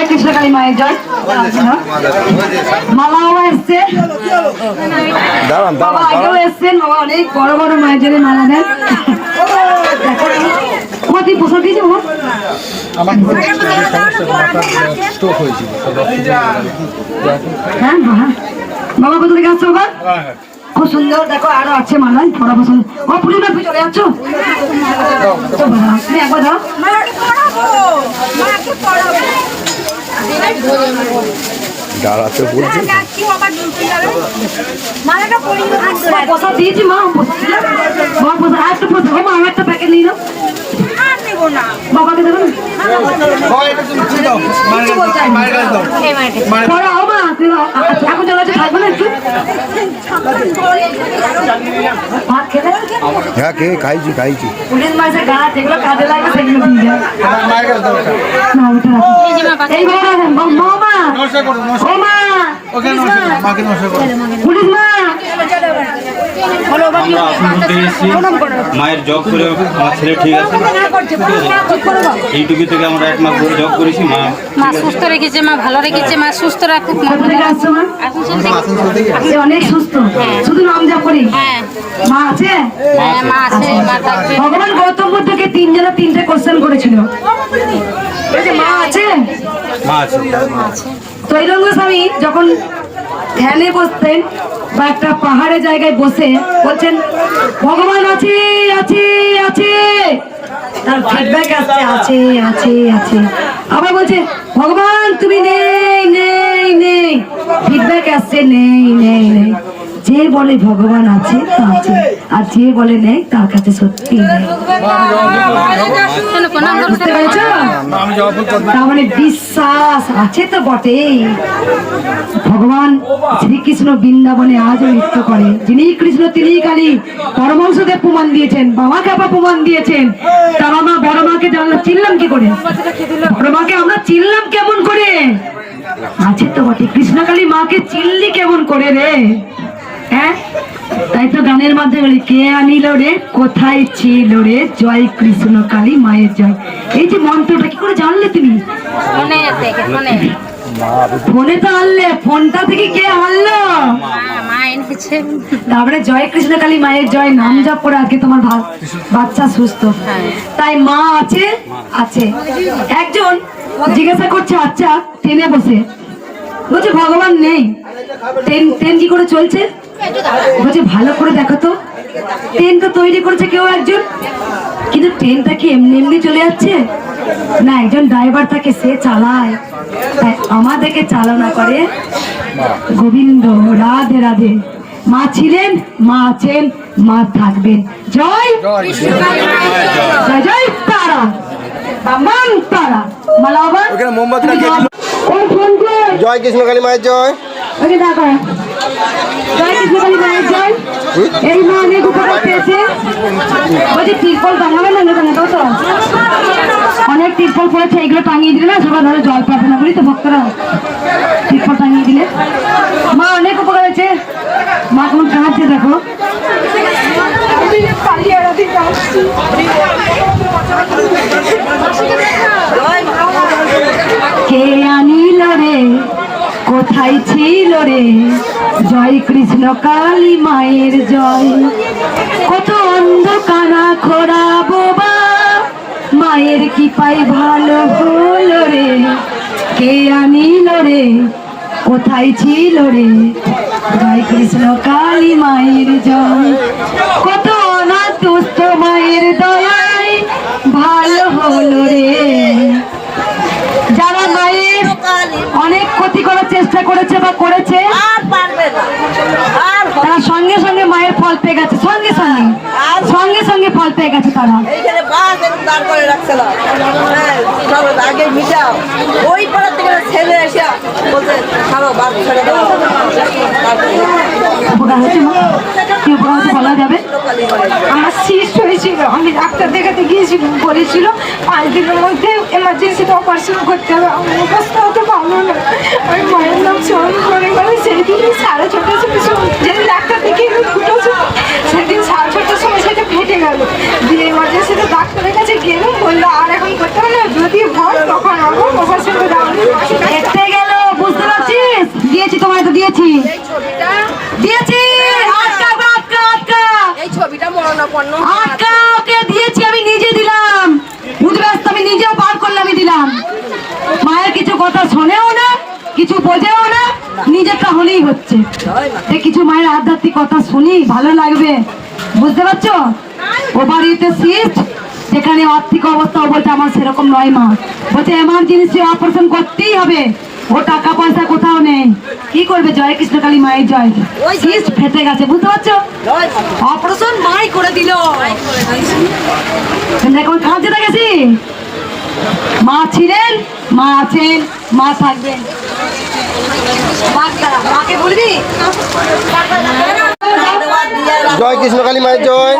জয় কৃষ্ণকালী মায়ের জয়। মামাও এসছে। বাবা আগেও এসছেন বাবা অনেক বড় বড় মায়ের জন্য মালা দেন। তুই পোশাক দিয়েছি বাবা। হ্যাঁ বাবা। বাবা কোথা থেকে আসছো বাবা? খুব সুন্দর দেখো আরও আছে মালাই পড়া পছন্দ ও পুলিশ বাবু চলে যাচ্ছ? তুমি একবার দাও দাঁড়াতে বলছি। পোশাক দিয়েছি মা। মা পোশাক একটা পোশাক মা আর একটা প্যাকেট নিয়ে নাও। আর নেব না। বাবাকে দেবে না? এখন চলে না একটু? ভাত খেলে হ্যাঁ কে খাইছি খাইছি। পুলিশ মাসে গাছ যেগুলো কাজে লাগবে সেগুলো দিয়ে না ওটা এই বাবা রাখেন মা মা ও মা পুলিশ মা আমরা এসেছি মায়ের জব করে আমার ছেলে ঠিক আছে? এইটুকু থেকে আমরা এক মাস ধরে জব করেছি মা মা সুস্থ রেখেছে মা ভালো রেখেছে মা সুস্থ রাখুক অনেক সুস্থ। শুধু নাম যা করি। হ্যাঁ। মা আছে? হ্যাঁ মা আছে মা ভগবান গৌতম বুদ্ধকে তিনজনে তিনটে কোশ্চেন করেছিল। মা আছে। মা আছে। তৈরঙ্গ স্বামী যখন ধ্যানে বসতেন বা একটা পাহাড়ে জায়গায় বসে বলছেন, ভগবান আছে আছে আছে। তার ফিডব্যাক আসছে, আছে আছে আছে। আবার বলছে, ভগবান, তুমি নেই নেই নেই। ফিডব্যাক আসছে, নেই নেই নেই। যে বলে ভগবান আছে তা আছে আর যে বলে নেই তার কাছে সত্যি নেই কেন বুঝতে পেরেছ? তার মানে বিশ্বাস আছে তো বটেই। ভগবান শ্রীকৃষ্ণ বৃন্দাবনে আজও নৃত্য করে। যিনি কৃষ্ণ তিনি কালী। পরমংসদেব প্রমাণ দিয়েছেন বাবা কাপা প্রমাণ দিয়েছেন। তার মা বড় মাকে জানলো চিনলাম কি করে? বড় মাকে আমরা চিনলাম কেমন করে? আছে তো বটে। কৃষ্ণকালী মাকে চিনলি কেমন করে রে? বলি কে আনিল রে? কোথায় ছিল রে? জয় কৃষ্ণ কালী মায়ের জয়। এই যে মন্ত্রটা কি করে জানলে তুমি? ফোনে তো আনলে ফোনটা থেকে কে আনলো? তারপরে জয় কৃষ্ণ কালী মায়ের জয় নাম জপ করে আজকে তোমার বাচ্চা সুস্থ। তাই মা আছে? আছে। একজন জিজ্ঞাসা করছে আচ্ছা ট্রেনে বসে। বলছে ভগবান নেই। ট্রেন ট্রেন কি করে চলছে? বলছে ভালো করে দেখো তো। ট্রেন তো তৈরি করেছে কেউ একজন। কিন্তু ট্রেনটা কি এমনি এমনি চলে যাচ্ছে? না একজন ড্রাইভার থাকে সে চালায়। তাই আমাদেরকে চালনা করে গোবিন্দ। রাধে রাধে। মা ছিলেন মা আছেন মা থাকবেন। জয় জয়। জয় তারা। বামান তারা। মালা জয় কৃষ্ণ কালী মায়ের জয়। ওকে দেখো জয় কৃষ্ণকালী মায়ের জয় এই মা অনেক উপকার পেয়েছে। বলছি তিরপল টাঙাবে না দোকানে তো তো। অনেক তিরপল পড়েছে এগুলো টাঙিয়ে দিলে না সবাই ধরো জল পাবে না বুঝলি তো ভক্তরা। তিরপল টাঙিয়ে দিলে। মা অনেক উপকার হয়েছে। মা কেমন কাঁদছে দেখো। কে আনিল রে কোথায় ছিল রে জয় কৃষ্ণ কালী মায়ের জয়। কত অন্ধকানা খোরা বোবা, মায়ের কি পাই ভালো হলো রে। কে আনিল রে? কোথায় ছিল রে? জয় কৃষ্ণ কালী মায়ের জয়। কত অনাথ মায়ের দয়ায় ভালো হলো রে। অনেক ক্ষতি করার চেষ্টা করেছে বা করেছে। আর পারবে না। তারা সঙ্গে সঙ্গে মায়ের ফল পেয়ে গেছে সঙ্গে সঙ্গে। সঙ্গে সঙ্গে ফল পেয়ে গেছে তারা। রাখছিলাম হ্যাঁ আগে মিটাও। ওই পাড়ার থেকে ছেলে এসে বলছে ছাড়ো বাস ছেড়ে দাও। তারপরে উপকার হয়েছে কি উপকার হয়েছে বলা যাবে। আমার সিস্ট হয়েছিল, আমি ডাক্তার দেখাতে গিয়েছিলাম বলেছিল, পাঁচ দিনের মধ্যে এমার্জেন্সিতে অপারেশন করতে হবে। আমার অবস্থা অত ভালো না। আমি মায়ের নাম স্মরণ করে গেলে সেই দিন সাড়ে ছটার সময় যেদিন ডাক্তার দেখে দুটো সেদিন সাড়ে ছটার সময় সেটা ফেটে গেল। দিয়ে এমার্জেন্সিতে ডাক্তারের কাছে গেলাম বলল, আর এখন করতে হবে না, যদি হয় তখন আমার অপারেশন করে আমি মাকে কথা শোনেও না কিছু বোঝেও না নিজেরটা হলেই হচ্ছে। কিছু মায়ের আধ্যাত্মিক কথা শুনি ভালো লাগবে। বুঝতে পারছ? ও বাড়িতে সিট যেখানে আর্থিক অবস্থা বলছে আমার সেরকম নয় মা। বলছে এমার্জেন্সি অপারেশন করতেই হবে। ও টাকা পয়সা কোথাও নেই। কি করবে? জয় কৃষ্ণ কালী মায়ের জয়। সিস্ট ফেটে গেছে বুঝতে পারছ? অপারেশন মাই করে দিল। এখন কাঁদতে গেছি? মা ছিলেন মা আছেন মা থাকবেন। জয় কৃষ্ণ কালী মায়ের জয়।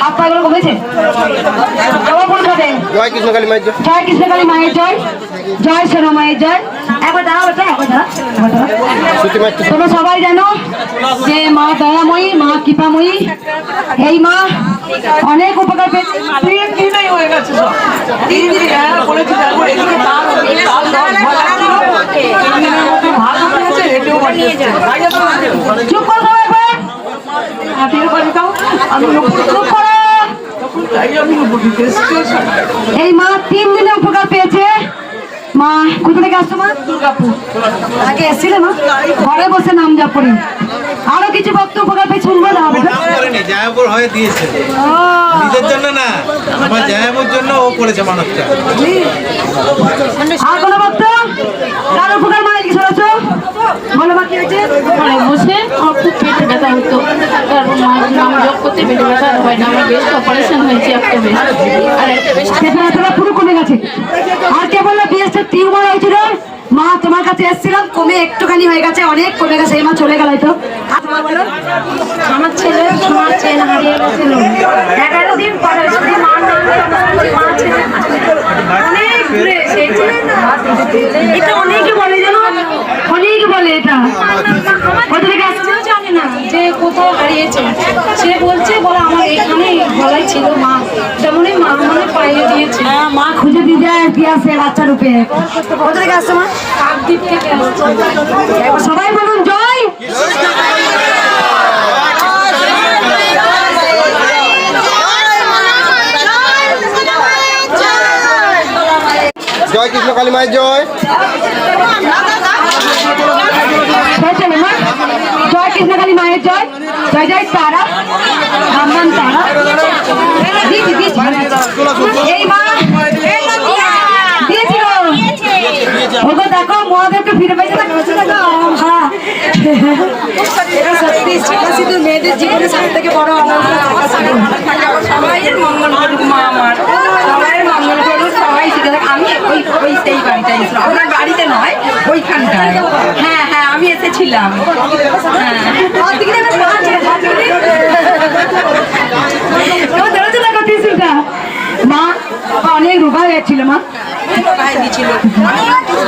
হাত পাগুলো কমেছে জবা ফুল খাবে জয় কৃষ্ণ কালী মায়ের জয় জয় কৃষ্ণকালী মায়ের জয় জয় সোনা মায়ের জয় একবার দাঁড়াও বেটা একবার দাঁড়া একবার দাঁড়া শ্রুতি মায়ের তোমরা সবাই জানো যে মা দয়াময়ী মা কৃপাময়ী এই মা অনেক উপকার পেয়েছে হয়ে গেছে তিন দিন হ্যাঁ, বলেছি তারপর। চুপ করো বাড়ি দাও, আমি করো। এই মা তিন দিনে উপকার পেয়েছে। মা কোথা থেকে আসছো মা? আগে এসেছিলে মা? ঘরে বসে নাম যা পড়ি আরও কিছু ভক্ত উপকার পেয়ে শুনব না জায়াপুর হয়ে দিয়েছে। নিজের জন্য না আমার জায়াপুর জন্য ও করেছে মানুষটা। আর কোনো ভক্ত? কার উপকার মা কি সরাচ্ছো বলো মা কি হয়েছে। ঘরে বসে আমার খুব পেটে ব্যথা হতো। তারপর নাম জপ করতে পেটে ব্যথা হয় না। আমার বেস্ট অপারেশন হয়েছে একটা বেস্ট। আর একটা বেস্ট পুরো কমে গেছে। আর কে বলল বিএসটা টিউমার হয়েছিল? মা তোমার কাছে এসেছিলাম কমে একটুখানি হয়ে গেছে অনেক কমে গেছে এই মা চলে গেল তো আমার ছেলে হারিয়ে গেছিল। এগারো দিন পরে যদি মার নাম মা ছেলে অনেক ঘুরে এসেছে। এটা অনেকে বলে জানো অনেকে বলে এটা কোথা থেকে আসছে কেউ জানে না যে কোথাও হারিয়েছে সে বলছে বলে আমার এখানে গলায় ছিল মা। তেমনই মা মানে পাইয়ে দিয়েছে হ্যাঁ, মা খুঁজে দিয়ে যায় কি আসে বাচ্চা রূপে কোথা থেকে আসছে মা? কাকদ্বীপ থেকে সবাই বলুন জয়! জয় কৃষ্ণ কালী মায়ের জয়। জয় কৃষ্ণকালী মায়ের জয়। জয় জয় তারা রাম তারা। মেয়েদের জীবনে সব থেকে বড় আনন্দ সবাইয়ের মঙ্গল করুক, মা আমার। সবাইয়ের মঙ্গল করুক, সবাই শিখে থাক আমি ওই নয়, ওইখানটায়। হ্যাঁ হ্যাঁ আমি এসেছিলাম হ্যাঁ হাত দিকে দেবে, হাত দিকে, হাত দিকে। ও, ধরেছো দেখো ত্রিশূলটা? মা বাবা অনেক রোগা মা? কাহিনী ছিল।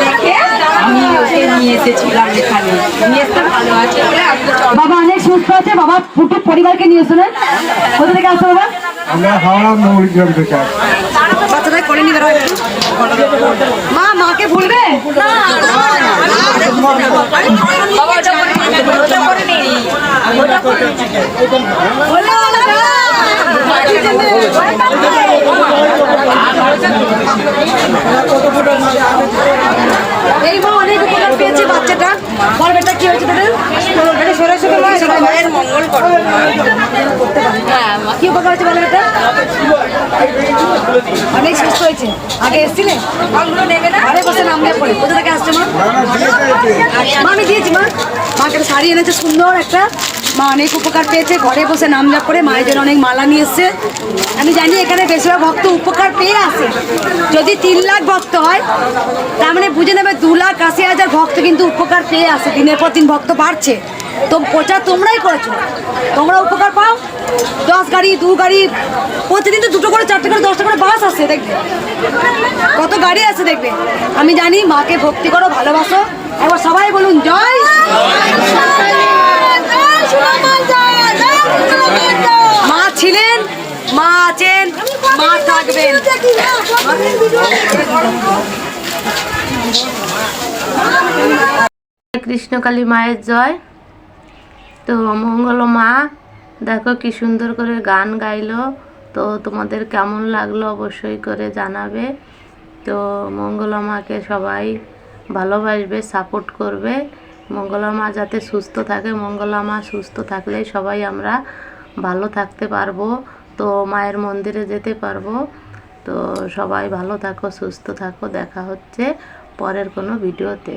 দেখে আমি ওকে নিয়ে এসেছিলাম এখানে। নিয়ে এসে ভালো আছে বলে আমি তো চল বাবা অনেক সুস্থ আছে বাবা পুটু পরিবারকে নিয়ে এসেছিলেন কোথা থেকে আসছো বাবা? আমরা হাওড়া মৌরিগ্রাম থেকে বাচ্চাদের করে একটু। মা মাকে ভুলবে? এই মা অনেক উপকার পেয়েছে বাচ্চাটা। বল বেটা কি হয়েছে তোদের? এটা সরে সরে মা সরে সবাইয়ের মঙ্গল করো। কি উপকার হয়েছে বল বেটা? অনেক সুস্থ হয়েছে। আগে এসেছিলে? ফলগুলো নেবে না? ঘরে বসে নাম দিয়ে পড়ে। কোথা থেকে আসছে মা? মা আমি দিয়েছি মা। মাকে একটা শাড়ি এনেছে সুন্দর একটা। মা অনেক উপকার পেয়েছে, ঘরে বসে নাম জাপ করে মায়ের জন্য অনেক মালা নিয়ে এসছে। আমি জানি এখানে বেশিরভাগ ভক্ত উপকার পেয়ে আসে যদি তিন লাখ ভক্ত হয়, তার মানে বুঝে নেবে দু লাখ আশি হাজার ভক্ত কিন্তু উপকার পেয়ে আসে দিনের পর দিন ভক্ত বাড়ছে। তো প্রচার তোমরাই করেছ। তোমরা উপকার পাও? দশ গাড়ি, দু গাড়ি, প্রতিদিন তো দুটো করে, চারটে করে, দশটা করে বাস আসছে দেখবে। কত গাড়ি আছে দেখবে। আমি জানি মাকে ভক্তি করো, ভালোবাসো। একবার সবাই বলুন, জয়! মা ছিলেন, মা আছেন, মা থাকবেন। কৃষ্ণকালী মায়ের জয়। তো মঙ্গল মা, দেখো কি সুন্দর করে গান গাইলো। তো তোমাদের কেমন লাগল অবশ্যই করে জানাবে। তো মঙ্গলা মাকে সবাই ভালোবাসবে সাপোর্ট করবে। মঙ্গলা মা যাতে সুস্থ থাকে, মঙ্গলা মা সুস্থ থাকলে সবাই আমরা ভালো থাকতে পারব, তো মায়ের মন্দিরে যেতে পারব। তো সবাই ভালো থাকো, সুস্থ থাকো, দেখা হচ্ছে পরের কোনো ভিডিওতে।